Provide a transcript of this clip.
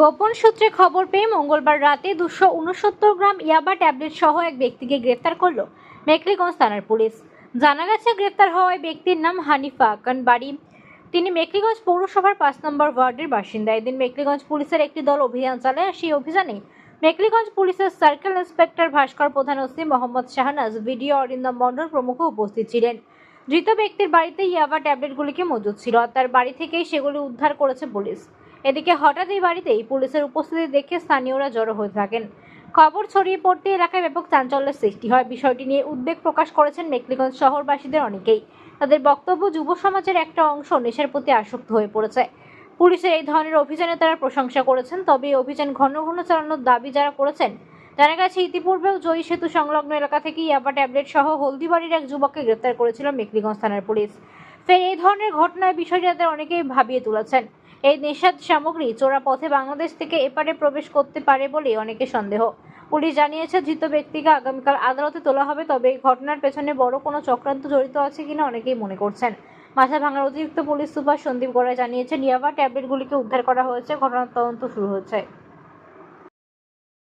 গোপন সূত্রে খবর পেয়ে মঙ্গলবার রাতে দুশো উনসত্তর গ্রাম ইয়াবা ট্যাবলেট সহ এক ব্যক্তিকে গ্রেফতার করল মেকলিগঞ্জ থানার পুলিশ। জানা গেছে, গ্রেফতার হওয়া ব্যক্তির নাম হানিফা আকান বাড়ি। তিনি মেকলিগঞ্জ পৌরসভার পাঁচ নম্বর ওয়ার্ডের বাসিন্দা। এদিন মেকলিগঞ্জ পুলিশের একটি দল অভিযান চালায়। সেই অভিযানে মেকলিগঞ্জ পুলিশের circle inspector Bhaskar Pradhan OC Mohammad Shahnaz, BDO Arindam Mondal প্রমুখ উপস্থিত ছিলেন। ধৃত ব্যক্তির বাড়িতে ইয়াবা ট্যাবলেটগুলিকে মজুদ ছিল আর তার বাড়ি থেকেই সেগুলি উদ্ধার করেছে পুলিশ। এদিকে হঠাৎ এই বাড়িতেই পুলিশের উপস্থিতি দেখে স্থানীয়রা জড়ো হয়ে থাকেন। খবর ছড়িয়ে পড়তে এলাকায় ব্যাপক চাঞ্চল্যের সৃষ্টি হয়। বিষয়টি নিয়ে উদ্বেগ প্রকাশ করেছেন মেকলিগঞ্জ শহরবাসীদের অনেকেই। তাদের বক্তব্য যুব সমাজের একটা অংশ নেশার প্রতি আসক্ত হয়ে পড়েছে। পুলিশের এই ধরনের অভিযানে তারা প্রশংসা করেছেন, তবে এই অভিযান ঘন ঘন চালানোর দাবি যারা করেছেন জানা গেছে, ইতিপূর্বেও জয়ী সেতু সংলগ্ন এলাকা থেকে ইয়াবা ট্যাবলেট সহ হলদিবাড়ির এক যুবককে গ্রেপ্তার করেছিল মেকলিগঞ্জ থানার পুলিশ। ফের এই ধরনের ঘটনায় বিষয়টি তাদের অনেকেই ভাবিয়ে তুলেছেন। এই নেশাদ সামগ্রী চোরা পথে বাংলাদেশ থেকে এপারে প্রবেশ করতে পারে বলে অনেকে সন্দেহ। পুলিশ জানিয়েছে, ধৃত ব্যক্তিকে আগামীকাল আদালতে তোলা হবে, তবে এই ঘটনার পেছনে বড় কোনো চক্রান্ত জড়িত আছে কিনা অনেকেই মনে করছেন। মাথা ভাঙার অতিরিক্ত পুলিশ সুপার সন্দীপ গড়াই জানিয়েছেন, ইয়াবা ট্যাবলেটগুলিকে উদ্ধার করা হয়েছে, ঘটনার তদন্ত শুরু হয়েছে।